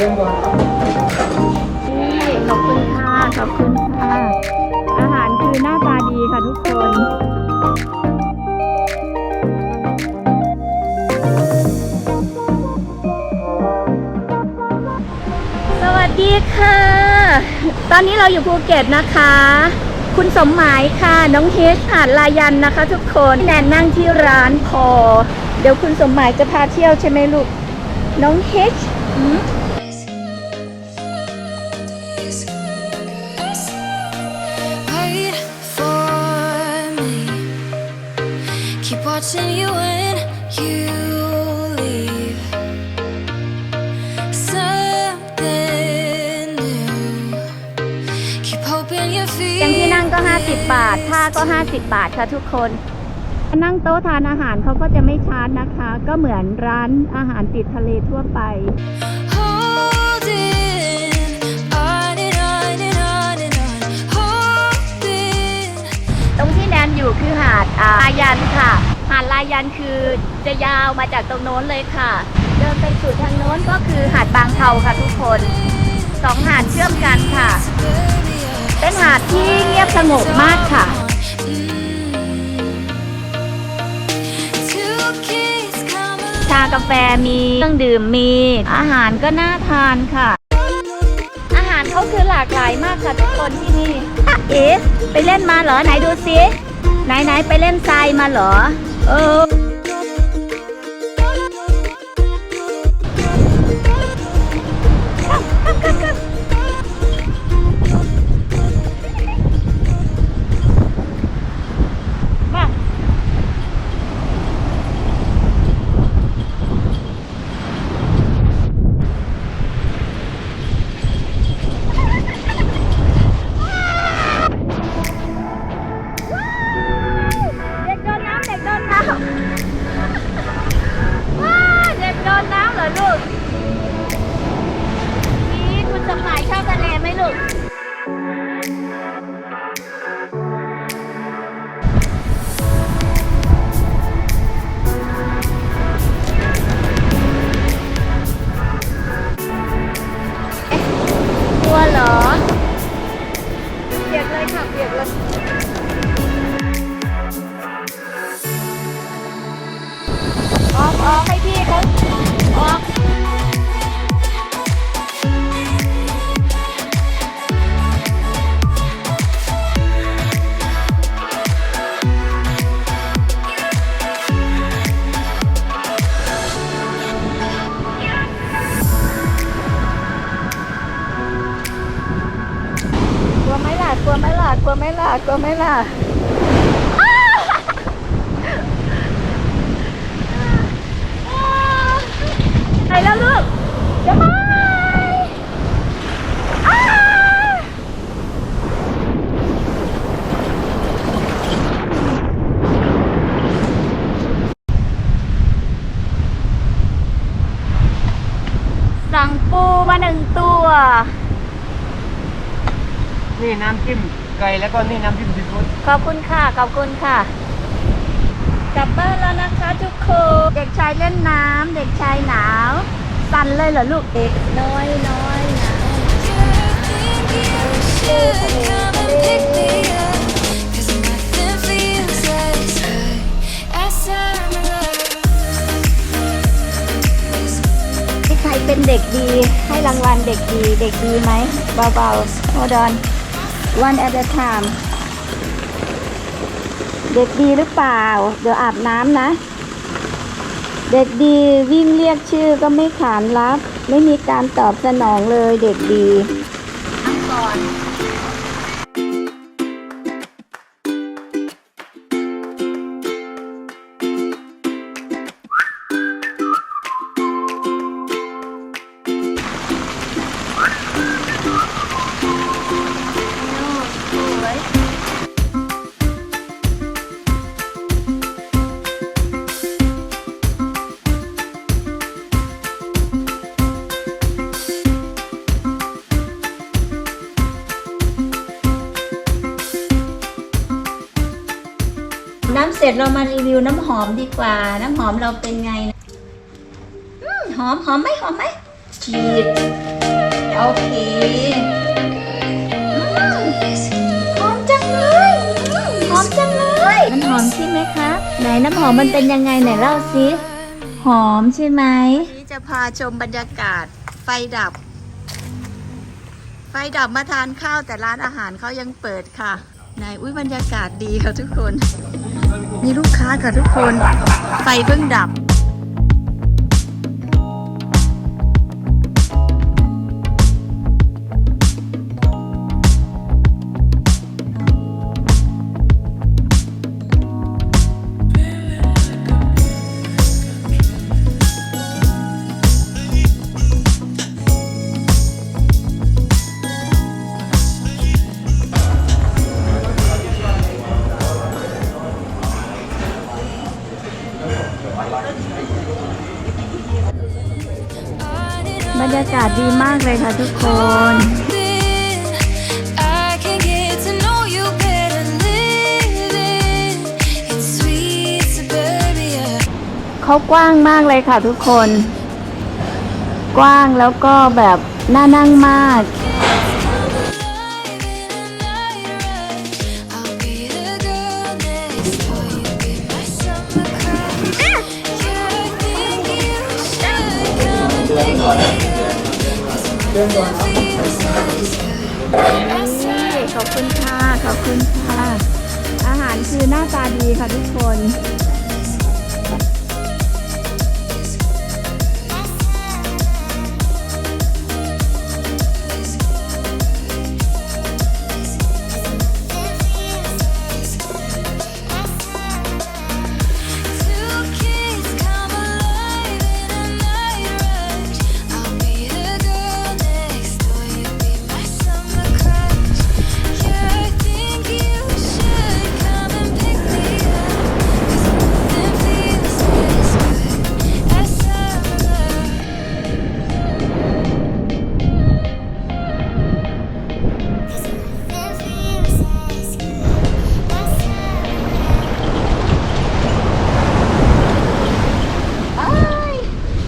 ที่ขอบคุณค่ะ ขอบคุณค่ะ อาหารคือหน้าตาดีค่ะทุกคนสวัสดีค่ะ ตอนนี้เราอยู่ภูเก็ตนะคะ คุณสมหมายค่ะ น้องเฮชหาดลายันนะคะ ทุกคนแนนนั่งที่ร้านพอ เดี๋ยวคุณสมหมายจะพาเที่ยวใช่ไหมลูก น้องเฮช watching you when you leave. Something new. Keep hoping you เตียงที่ feel. นั่งก็ 50 บาทท่าก็ 50 บาทค่ะทุกคน นั่งโต๊ะทานอาหารเขาก็จะไม่ชาร์จนะคะ ก็เหมือนร้านอาหารติดทะเลทั่วไป Holding on and on and on and on. Hoping. ตรงที่แนนอยู่คือหาดอ่าลายันค่ะ หาดลายันคือจะยาวมาจากตรงโน้นเลยค่ะ เดินไปสุดทางโน้นก็คือหาดบางเทาค่ะทุกคนสองหาดเชื่อมกันค่ะ เป็นหาดที่เงียบสงบมากค่ะ ชากาแฟมีเครื่องดื่มมี อาหารก็น่าทานค่ะ อาหารเขาคือหลากหลายมากค่ะทุกคนที่นี่อะเอ๋ไปเล่นมาเหรอไหนดูซิไหนไหนไปเล่นทรายมาเหรอ เไหมล่ะ กลัวไหมล่ะ กลัวไหมล่ะ กลัวไหมล่ะอ้าวไปแล้วลูกจะไปอ้าวสั่งปูมาหนึ่งตัว นี่น้ำจิ้มไก่แล้วก็นี่น้ำจิ้มซีฟู้ดขอบคุณค่ะ ขอบคุณค่ะ กลับบ้านแล้วนะคะทุกคนเด็กชายเล่นน้ำเด็กชายหนาว สั่นเลยเหรอลูกเด็กน้อยน้อยหนาว Should come and pick me up. 'Cause nothing feels as good as summer love. ที่ใครเป็นเด็กดีให้รางวัลเด็กดี เด็กดีไหมเบาๆ hold on one at a time เด็กดีหรือเปล่า เดี๋ยวอาบน้ำนะ เด็กดีวิ่งเรียกชื่อก็ไม่ขานรับ ไม่มีการตอบสนองเลยเด็กดีก่อนำเสร็จเรามารีวิวน้ำหอมดีกว่า น้ำหอมเราเป็นไงนะอืมหอมหอมไหมหอมไหมฉีดโอเคอหอมจังเลยหอมจังเลยมันหอมใช่ไหมคะ ไหนน้ำหอมมันเป็นยังไงไหนเล่าสิหอมใช่ไหมนี่จะพาชมบรรยากาศไฟดับ ไฟดับมาทานข้าวแต่ร้านอาหารเขายังเปิดค่ะ ไหนอุ้ยบรรยากาศดีค่ะทุกคน มีลูกค้าค่ะทุกคน ไฟเพิ่งดับ บรรยากาศดีมากเลยค่ะทุกคน I can get to know you better living in sweet suburbia. เขากว้างมากเลยค่ะทุกคน กว้างแล้วก็แบบน่านั่งมาก I'll ื่องรววขอบคุณค่ะ ขอบคุณค่ะ อาหารคือหน้าตาดีค่ะทุกคน